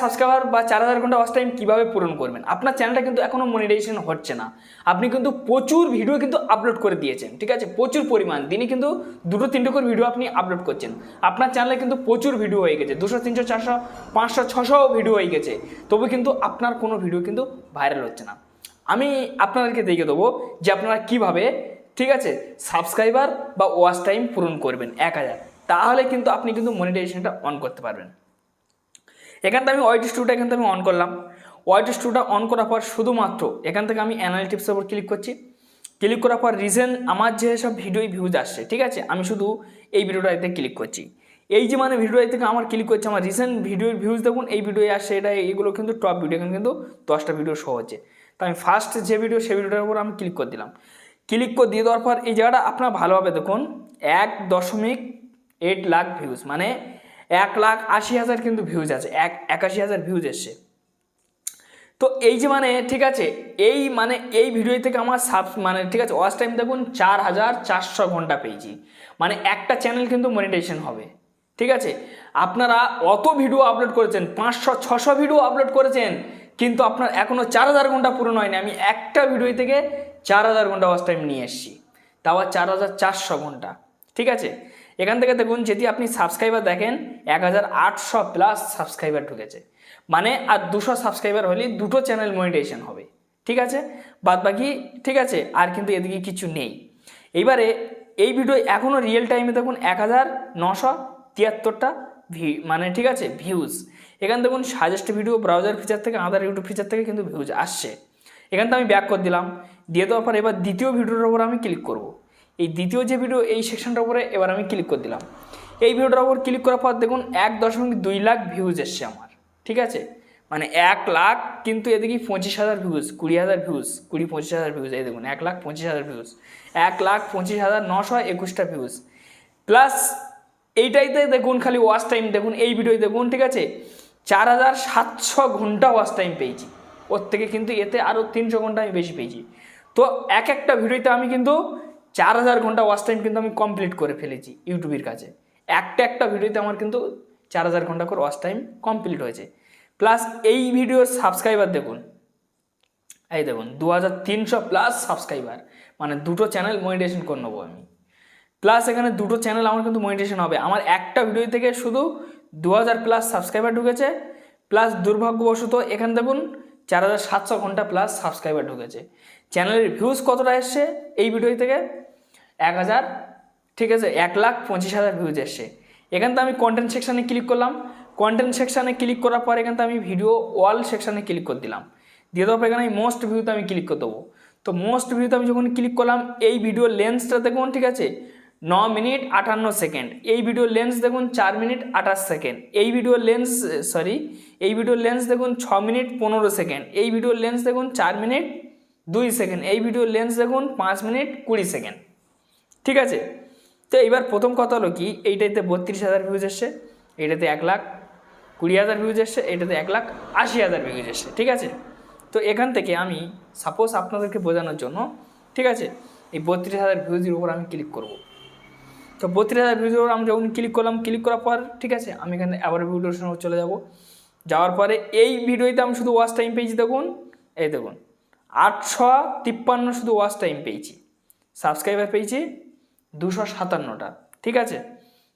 Subscriber বা চার হাজার ঘণ্টা ওয়াচ টাইম কীভাবে পূরণ করবেন? আপনার চ্যানেলটা কিন্তু এখনও মনিটাইজেশন হচ্ছে না। আপনি কিন্তু প্রচুর ভিডিও কিন্তু আপলোড করে দিয়েছেন, ঠিক আছে? প্রচুর পরিমাণ। দিনে কিন্তু দুটো, তিনটে করে ভিডিও আপনি আপলোড করছেন। আপনার চ্যানেলে কিন্তু প্রচুর ভিডিও হয়ে গেছে। দুশো, তিনশো, চারশো, পাঁচশো, ছশো ভিডিও হয়ে গেছে। তবু কিন্তু আপনার কোনো ভিডিও কিন্তু ভাইরাল হচ্ছে না। আমি আপনাদেরকে দেখে দেবো যে আপনারা কীভাবে, ঠিক আছে সাবস্ক্রাইবার বা ওয়াচ টাইম পূরণ করবেন, এক হাজার। তাহলে কিন্তু আপনি কিন্তু মনিটাইজেশনটা অন করতে পারবেন। এখান থেকে আমি ওয়াইট স্টুটা এখান থেকে আমি অন করলাম। ওয়াইট স্টুটা অন করার পর শুধুমাত্র এখান থেকে আমি অ্যানালিটিক্সের উপর ক্লিক করছি। ক্লিক করার পর রিজেন আমার যে সব ভিডিও ভিউজ আসছে, ঠিক আছে? আমি শুধু এই ভিডিওটাতে ক্লিক করছি। এই যে মানে ভিডিও থেকে আমার ক্লিক করছে, আমার রিসেন্ট ভিডিওর ভিউজ দেখুন, এই ভিডিও আসছে, এটা, এগুলো কিন্তু টপ ভিডিও এখানে কিন্তু দশটা ভিডিও শো হচ্ছে। তো আমি ফার্স্ট যে ভিডিও সেই ভিডিওটার উপর আমি ক্লিক করে দিলাম। ক্লিক করে দিয়ে দেওয়ার পর এই জায়গাটা আপনার ভালোভাবে দেখুন, এক দশমিক এইট লাখ ভিউজ মানে এক লাখ আশি হাজার কিন্তু ভিউজ আছে, এক, একাশি হাজার ভিউজ এসছে। তো এই যে মানে ঠিক আছে, এই মানে এই ভিডিও থেকে আমার সাব মানে ঠিক আছে ওয়াচ টাইম দেখুন, চার হাজার চারশো ঘণ্টা পেয়েছি। মানে একটা চ্যানেল কিন্তু মনিটাইজেশন হবে, ঠিক আছে? আপনারা অত ভিডিও আপলোড করেছেন, পাঁচশো, ছশো ভিডিও আপলোড করেছেন, কিন্তু আপনার এখনও চার হাজার ঘণ্টা পূরণ হয়নি। আমি একটা ভিডিও থেকে চার হাজার ঘণ্টা ওয়াচ টাইম নিয়ে এসেছি, তাও চার হাজার চারশো ঘণ্টা, ঠিক আছে? এখান থেকে দেখুন, যদি আপনি সাবস্ক্রাইবার দেখেন এক হাজার আটশো প্লাস সাবস্ক্রাইবার ঢুকেছে। মানে আর দুশো সাবস্ক্রাইবার হলে দুটো চ্যানেল মনিটাইজেশন হবে। ঠিক আছে? বাদ বাকি, ঠিক আছে? আর কিন্তু এদিকে কিছু নেই। এইবারে এই ভিডিও এখনও রিয়েল টাইমে দেখুন এক হাজার নশো তিয়াত্তরটা ভি মানে ঠিক আছে? ভিউজ এখান দেখুন সাজেস্ট ভিডিও ব্রাউজার ফিচার থেকে আদার ইউটিউব ফিচার থেকে কিন্তু ভিউজ আসছে। এখান থেকে আমি ব্যাক করে দিলাম। দিয়ে দেওয়ার পর এবার দ্বিতীয় ভিডিওর ওপর আমি ক্লিক করব। এই দ্বিতীয় যে ভিডিও এই সেকশনটার উপরে এবার আমি ক্লিক করে দিলাম। এই ভিডিওটার উপর ক্লিক করার পর দেখুন এক দশমিক দুই লাখ ভিউজ এসছে আমার, ঠিক আছে? মানে এক লাখ কিন্তু এদিকে পঁচিশ হাজার ভিউজ কুড়ি হাজার ভিউজ কুড়ি পঁচিশ হাজার ভিউজ এই দেখুন, এক লাখ পঁচিশ হাজার ভিউজ এক লাখ পঁচিশ হাজার নশো একুশটা ভিউজ প্লাস এইটাইতে দেখুন খালি ওয়াচ টাইম দেখুন এই ভিডিও দেখুন, ঠিক আছে? চার হাজার সাতশো ঘণ্টা ওয়াচ টাইম পেয়েছি। ওর থেকে কিন্তু এতে আরও তিনশো ঘণ্টা আমি বেশি পেয়েছি। তো এক একটা ভিডিওতে আমি কিন্তু চার হাজার ঘণ্টা ওয়াচ টাইম কিন্তু আমি কমপ্লিট করে ফেলেছি ইউটিউবের কাছে। একটা একটা ভিডিওতে আমার কিন্তু চার হাজার ঘণ্টা করে ওয়াচ টাইম কমপ্লিট হয়েছে। প্লাস এই ভিডিওর সাবস্ক্রাইবার দেখুন, এই দেখুন দু হাজার তিনশো প্লাস সাবস্ক্রাইবার মানে দুটো চ্যানেল মনিটেশন করে নেব আমি। প্লাস এখানে দুটো চ্যানেল আমার কিন্তু মনিটেশন হবে। আমার একটা ভিডিও থেকে শুধু দু হাজার প্লাস সাবস্ক্রাইবার ঢুকেছে। প্লাস দুর্ভাগ্যবশত এখানে দেখুন, চার হাজার সাতশো ঘণ্টা প্লাস সাবস্ক্রাইবার ঢুকেছে। চ্যানেলের ভিউজ কতটা এসছে, এই ভিডিও থেকে এক হাজার, ঠিক আছে, এক লাখ পঁচিশ হাজার ভিউজ এসছে। এখান থেকে আমি কন্টেন্ট সেকশানে ক্লিক করলাম। কন্টেন্ট সেকশানে ক্লিক করার পর এখান থেকে আমি ভিডিও ওয়াল সেকশানে ক্লিক করে দিলাম। দিয়ে দেওয়ার পর এখানে আমি মোস্ট ভিউতে আমি ক্লিক করে দেবো। তো মোস্ট ভিউতে আমি যখন ক্লিক করলাম, এই ভিডিও লেন্সটা দেখুন, ঠিক আছে, ন মিনিট আটান্ন সেকেন্ড এই ভিডিও লেন্স দেখুন, চার মিনিট আঠাশ সেকেন্ড এই ভিডিও লেন্স সরি এই ভিডিও লেন্স দেখুন, ছ মিনিট পনেরো সেকেন্ড এই ভিডিও লেন্স দেখুন, চার মিনিট দুই সেকেন্ড এই ভিডিও লেন্স দেখুন, পাঁচ মিনিট কুড়ি সেকেন্ড ঠিক আছে? তো এইবার প্রথম কথা হলো কি, এইটাতে বত্রিশ হাজার ভিউজ এসছে এটাতে এক লাখ কুড়ি হাজার ভিউজ এসছে এটাতে এক লাখ আশি হাজার ভিউজ এসছে, ঠিক আছে? তো এখান থেকে আমি সাপোজ আপনাদেরকে বোঝানোর জন্য, ঠিক আছে? এই বত্রিশ হাজার ভিউজের উপর আমি ক্লিক করব। তো বত্রিশ হাজার ভিউজের উপর আমি যখন ক্লিক করলাম ক্লিক করার পর, ঠিক আছে? আমি এখানে আবার ভিডিওর সঙ্গে চলে যাব। যাওয়ার পরে এই ভিডিওতে আমি শুধু ওয়াচ টাইম পেয়েছি, দেখুন। এই দেখুন, আটশো তিপ্পান্ন শুধু ওয়াচ টাইম পেয়েছি। সাবস্ক্রাইবার পেয়েছি দুশো সাতান্নটা, ঠিক আছে?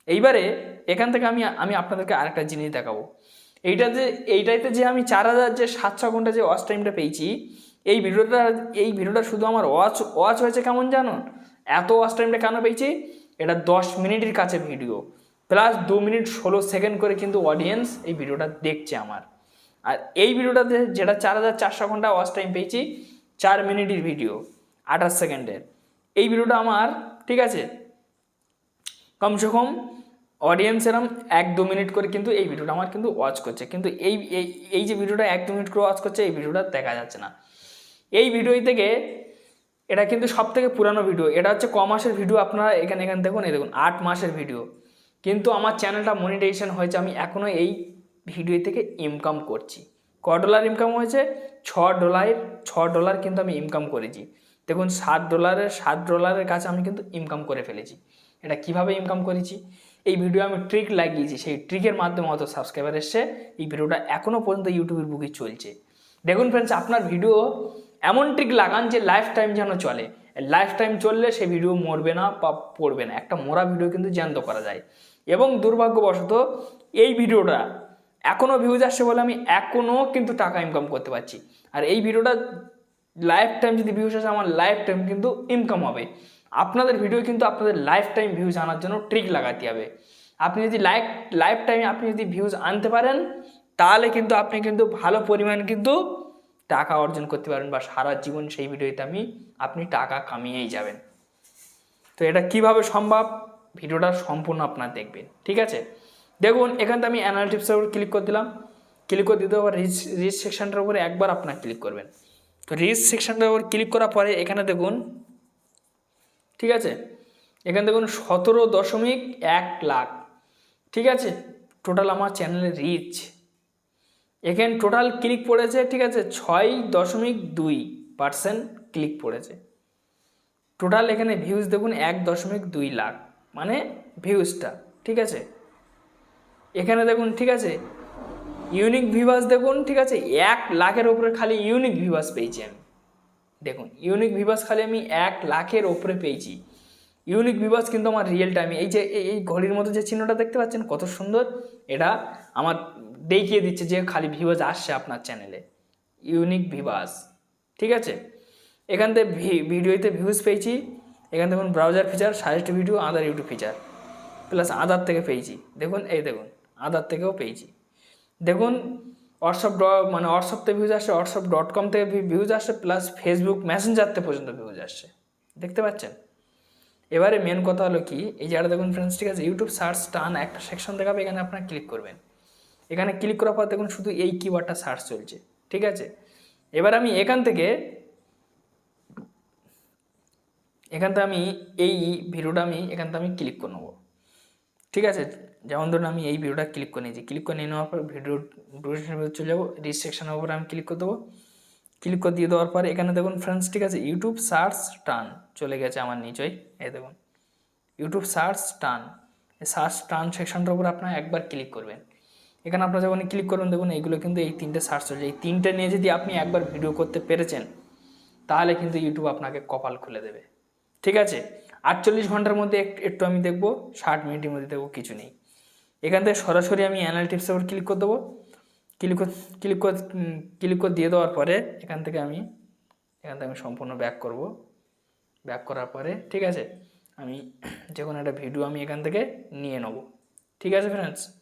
এইবারে এখান থেকে আমি আমি আপনাদেরকে আরেকটা জিনিস দেখাবো। এইটাতে এইটাইতে যে আমি চার হাজার যে সাতশো ঘণ্টা যে ওয়াচ টাইমটা পেয়েছি, এই ভিডিওটা এই ভিডিওটা শুধু আমার ওয়াচ ওয়াচ হয়েছে কেমন জানো? এত ওয়াচ টাইমটা কেন পেয়েছি? এটা দশ মিনিটের কাছে ভিডিও প্লাস দু মিনিট ষোলো সেকেন্ড করে কিন্তু অডিয়েন্স এই ভিডিওটা দেখছে আমার। আর এই ভিডিওটাতে যেটা চার হাজার চারশো ঘণ্টা ওয়াচ টাইম পেয়েছি, চার মিনিটের ভিডিও, আঠাশ সেকেন্ডের। এই ভিডিওটা আমার ঠিক আছে? কমসে কম অডিয়েন্স এরম এক দু মিনিট করে কিন্তু এই ভিডিওটা আমার কিন্তু ওয়াচ করছে। কিন্তু এই এই যে ভিডিওটা এক দু মিনিট করে ওয়াচ করছে, এই ভিডিওটা দেখা যাচ্ছে না। এই ভিডিও থেকে এটা কিন্তু সব থেকে পুরানো ভিডিও এটা হচ্ছে ক মাসের ভিডিও আপনারা এখানে এখানে দেখুন, এই দেখুন, আট মাসের ভিডিও কিন্তু আমার চ্যানেলটা মনিটাইজেশন হয়েছে, আমি এখনও এই ভিডিও থেকে ইনকাম করছি। ক ডলার ইনকাম হয়েছে? ছ ডলার ছ ডলার কিন্তু আমি ইনকাম করেছি। দেখুন, সাত ডলারের সাত ডলারের কাছে আমি কিন্তু ইনকাম করে ফেলেছি। এটা কীভাবে ইনকাম করেছি? এই ভিডিও আমি ট্রিক লাগিয়েছি। সেই ট্রিকের মাধ্যমে অত সাবস্ক্রাইবার এসছে। এই ভিডিওটা এখনও পর্যন্ত ইউটিউবের বুকে চলছে। দেখুন ফ্রেন্ডস আপনার ভিডিও এমন ট্রিক লাগান যে লাইফ টাইম যেন চলে। লাইফ টাইম চললে সেই ভিডিও মরবে না বা পড়বে না। একটা মরা ভিডিও কিন্তু জ্যান্ত করা যায়। এবং দুর্ভাগ্যবশত এই ভিডিওটা এখনও ভিউজ আসছে বলে আমি এখনও কিন্তু টাকা ইনকাম করতে পারছি। আর এই ভিডিওটা লাইফ টাইম যদি ভিউজ আসে, আমার লাইফ টাইম কিন্তু ইনকাম হবে। আপনাদের ভিডিও কিন্তু আপনাদের লাইফ টাইম ভিউজ আনার জন্য ট্রিক লাগাতে হবে। আপনি যদি লাইফ লাইফ টাইমে আপনি যদি ভিউজ আনতে পারেন, তাহলে কিন্তু আপনি কিন্তু ভালো পরিমাণ কিন্তু টাকা অর্জন করতে পারবেন বা সারা জীবন সেই ভিডিওতে আমি, আপনি টাকা কামিয়েই যাবেন। তো এটা কীভাবে সম্ভব? ভিডিওটা সম্পূর্ণ আপনার দেখবেন, ঠিক আছে? দেখুন, এখানে আমি অ্যানালিটিক্সের উপর ক্লিক করে দিলাম। ক্লিক করে দিতে আবার রিচ রিচ সেকশনটার উপরে একবার আপনার ক্লিক করবেন। তো রিচ সেকশনটার উপর ক্লিক করার পরে এখানে দেখুন, ঠিক আছে? এখানে দেখুন সতেরো দশমিক এক লাখ, ঠিক আছে? টোটাল আমার চ্যানেলের রিচ এখানে টোটাল ক্লিক পড়েছে, ঠিক আছে? ছয় দশমিক দুই পার্সেন্ট ক্লিক পড়েছে। টোটাল এখানে ভিউজ দেখুন এক দশমিক দুই লাখ মানে ভিউজটা ঠিক আছে? এখানে দেখুন, ঠিক আছে? ইউনিক ভিভাস দেখুন, ঠিক আছে? এক লাখের ওপরে খালি ইউনিক ভিভাস পেয়েছি আমি। দেখুন ইউনিক ভিভাস খালি আমি এক লাখের ওপরে পেয়েছি। ইউনিক ভিভাস কিন্তু আমার রিয়েল টাইমে এই যে, এই- ঘড়ির মতো যে চিহ্নটা দেখতে পাচ্ছেন, কত সুন্দর। এটা আমার দেখিয়ে দিচ্ছে যে খালি ভিউজ আসছে আপনার চ্যানেলে ইউনিক ভিভাস ঠিক আছে? এখান থেকে ভিডিওতে ভিউজ পেয়েছি। এখান দেখুন browser feature suggest video other YouTube feature plus other থেকে পেয়েছি। দেখুন, এই দেখুন আদার থেকেও পেয়েছি। দেখুন হোয়াটসঅ্যাপ ড মানে হোয়াটসঅ্যাপ থেকে ভিউজ আসছে হোয়াটসঅ্যাপ ডট কম থেকে ভিউজ আসছে প্লাস ফেসবুক মেসেঞ্জার থেকে পর্যন্ত ভিউজ আসছে দেখতে পাচ্ছেন? এবারে মেন কথা হলো কি, এই জায়গাটা দেখুন ফ্রেন্ডস ঠিক আছে? ইউটিউব সার্চ টান একটা সেকশন দেখাবে, এখানে আপনারা ক্লিক করবেন। এখানে ক্লিক করার পর দেখুন শুধু এই কিওয়ার্ডটা সার্চ চলছে, ঠিক আছে? এবার আমি এখান থেকে এখান থেকে আমি এই ভিডিওটা আমি, এখান থেকে আমি ক্লিক করে নেব। ঠিক আছে? যেমন ধরুন আমি এই ভিডিওটা ক্লিক করে নিয়েছি। ক্লিক করে নিয়ে নেওয়ার পর ভিডিও ভিতরে চলে যাব। রেজিস্ট্রেকশনের উপরে আমি ক্লিক করে দেবো। ক্লিক করে দিয়ে দেওয়ার পর এখানে দেখুন ফ্রেন্ডস ঠিক আছে? ইউটিউব সার্চ টান চলে গেছে আমার নিচই এই দেখুন। ইউটিউব সার্চ টান সার্চ টান সেকশনটার উপর আপনার একবার ক্লিক করবেন। এখানে আপনার যখন ক্লিক করবেন, দেখুন এইগুলো কিন্তু এই তিনটে সার্চ চলছে। এই তিনটে নিয়ে যদি আপনি একবার ভিডিও করতে পেরেছেন, তাহলে কিন্তু ইউটিউব আপনাকে কপাল খুলে দেবে। ঠিক আছে? আটচল্লিশ ঘণ্টার মধ্যে এক- একটু আমি দেখব, ষাট মিনিটের মধ্যে দেখব, কিছু নেই। এখান থেকে সরাসরি আমি অ্যানালিটিক্সের উপর ক্লিক করে দেবো। ক্লিক ক্লিক ক্লিক করে দিয়ে দেওয়ার পরে এখান থেকে আমি, এখান থেকে আমি সম্পূর্ণ ব্যাক করব। ব্যাক করার পরে, ঠিক আছে? আমি যে কোনো একটা ভিডিও আমি এখান থেকে নিয়ে নেব। ঠিক আছে ফ্রেন্ডস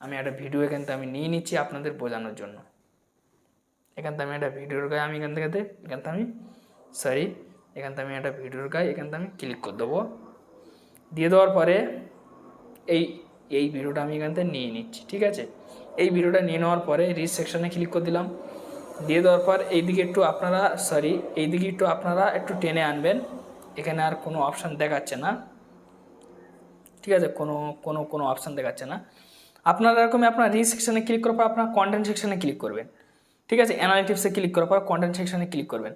আমি একটা ভিডিও এখান থেকে আমি নিয়ে নিচ্ছি আপনাদের বোঝানোর জন্য। এখান থেকে আমি একটা ভিডিওর গায়ে আমি এখান থেকে এখান থেকে আমি সরি এখান থেকে আমি একটা ভিডিওর এখান থেকে আমি ক্লিক করে দেবো। দিয়ে দেওয়ার পরে এই এই ভিডিওটা আমি এখান থেকে নিয়ে নিচ্ছি, ঠিক আছে? এই ভিডিওটা নিয়ে নেওয়ার পরে রিচ সেকশনে ক্লিক করে দিলাম। দিয়ে দেওয়ার পর এইদিকে একটু আপনারা সরি এইদিকে একটু আপনারা একটু টেনে আনবেন। এখানে আর কোনো অপশান দেখাচ্ছে না। ঠিক আছে? কোনো কোনো কোনো অপশান দেখাচ্ছে না। আপনারা এরকমই আপনার রিচ সেকশনে ক্লিক করার পর আপনার কন্টেন্ট সেকশনে ক্লিক করবেন। ঠিক আছে? অ্যানালিটিক্সে ক্লিক করার পর কন্টেন্ট সেকশনে ক্লিক করবেন।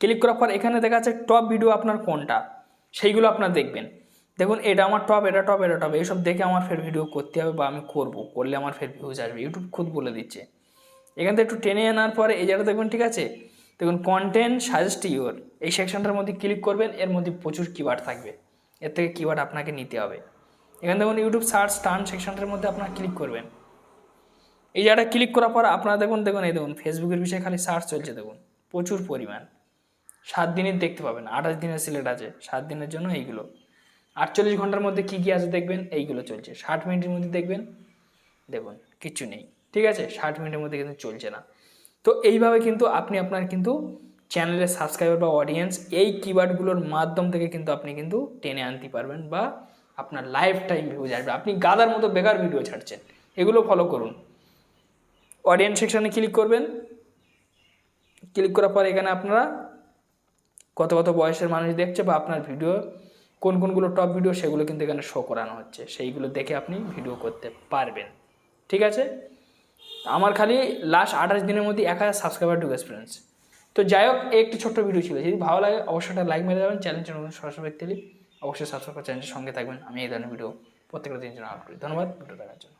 ক্লিক করার পর এখানে দেখা যাচ্ছে টপ ভিডিও আপনার কোনটা? সেইগুলো আপনার দেখবেন। দেখুন, এটা আমার টপ এটা টপ এটা টপ এইসব দেখে আমার ফের ভিডিও করতে হবে বা আমি করব। করলে আমার ফের ভিউজ আসবে। ইউটিউব খুদ বলে দিচ্ছে। এখান থেকে একটু টেনে আনার পরে এই জায়গাটা দেখবেন, ঠিক আছে? দেখুন কন্টেন্ট সাজেস্ট ইউর এই সেকশনটার মধ্যে ক্লিক করবেন, এর মধ্যে প্রচুর কিওয়ার্ড থাকবে। এর থেকে কিওয়ার্ড আপনাকে নিতে হবে। এখানে দেখুন ইউটিউব সার্চ টার্ন সেকশনটার মধ্যে আপনারা ক্লিক করবেন। এই জায়গাটা ক্লিক করার পর আপনারা দেখুন দেখুন, এই দেখুন ফেসবুকের বিষয়ে খালি সার্চ চলছে, দেখুন। প্রচুর পরিমাণ। সাত দিনের দেখতে পাবেন, আঠাশ দিনের সিলেট আছে, সাত দিনের জন্য এইগুলো। আটচল্লিশ ঘণ্টার মধ্যে কী কী আছে দেখবেন, এইগুলো চলছে। ষাট মিনিটের মধ্যে দেখবেন, দেখুন, কিচ্ছু নেই, ঠিক আছে? ষাট মিনিটের মধ্যে কিন্তু চলছে না। তো এইভাবে কিন্তু আপনি আপনার কিন্তু চ্যানেলের সাবস্ক্রাইবার বা অডিয়েন্স এই কিওয়ার্ডগুলোর মাধ্যম থেকে কিন্তু আপনি কিন্তু টেনে আনতে পারবেন বা আপনার লাইফ টাইম ভিউজ আসবে আপনি গাদার মতো বেকার ভিডিও ছাড়ছেন, এগুলো ফলো করুন। অডিয়েন্স সেকশানে ক্লিক করবেন। ক্লিক করার পর এখানে আপনারা কত কত বয়সের মানুষ দেখছে বা আপনার ভিডিও, কোন কোনগুলো টপ ভিডিও সেগুলো কিন্তু এখানে শো করানো হচ্ছে। সেইগুলো দেখে আপনি ভিডিও করতে পারবেন। ঠিক আছে? আমার খালি লাস্ট আঠাশ দিনের মধ্যে এক হাজার সাবস্ক্রাইবার ঢুকেছে ফ্রেন্ডস তো যাই হোক একটি ছোট্ট ভিডিও ছিল। যদি ভালো লাগে, অবশ্যই একটা লাইক মেরে দেবেন। চ্যানেলটি নতুন সরাসরি ব্যক্তি অবশ্যই সাবস্ক্রাইব করে চ্যানেলটির সঙ্গে থাকবেন। আমি এই ধরনের ভিডিও প্রত্যেকটা দিনের জন্য আপলোড করি। ধন্যবাদ ভিডিও দেখার জন্য।